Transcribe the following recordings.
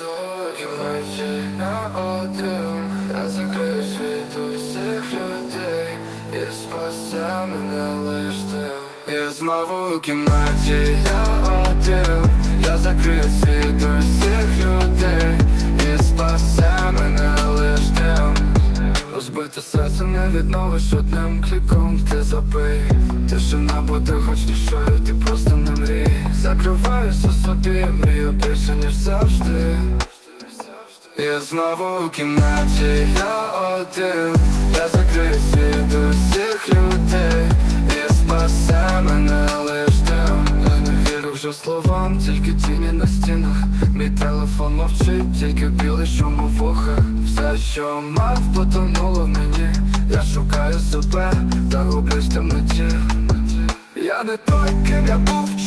звуки мечі на один Я закрию світ усіх людей І спасе мене лиш ти. І знову у кімнаті я один Я закрию світ усіх людей І спасе мене лиш ти. Розбите серце не відновиш одним кліком Ти забий. Тишина буде хоч нічою, ти просто не мрій. Закриваюся собі, ніж завжди. І знову у кімнаті. Я один. Я закрию світ усіх людей. І спасе мене лиш дим Я не вірю вже словам, тільки тіні на стінах. Мій телефон мовчить, тільки білий шум у вухах. Все, що мав, потонуло в мені. Я шукаю себе, та гублюсь в темноті. Я не той, ким я був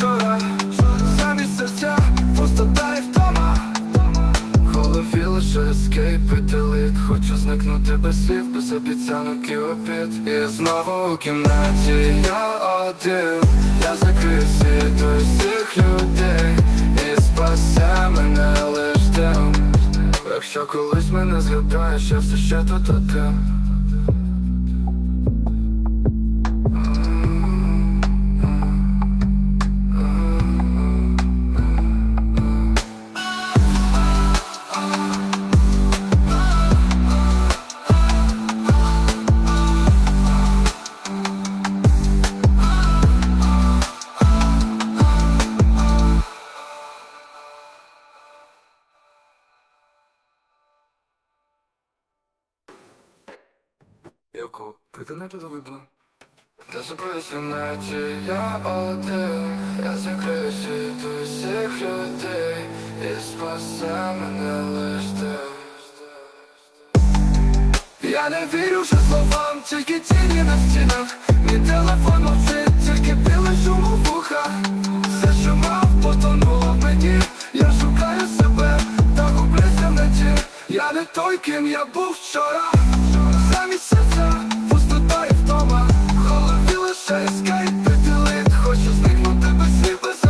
лише ескейп і Хочу зникнути без слів, без обіцянок і обід. І знову у кімнаті. Я один. Я закрив світу всіх людей. І спасе мене лиш тим Якщо колись мене згадаєш, я все ще тут один Яку до вибла Та забився наче я один. Я закрию світ усіх людей І спасе мене лиш Я не вірю вже словам, тільки тіні на стінах. Мій телефон мовчить, тільки білий шум у вухах Все, що мав, потонуло в мені. Я шукаю себе, та гублюся неті Я не той, ким я був вчора замість хочу зникнути без слів, без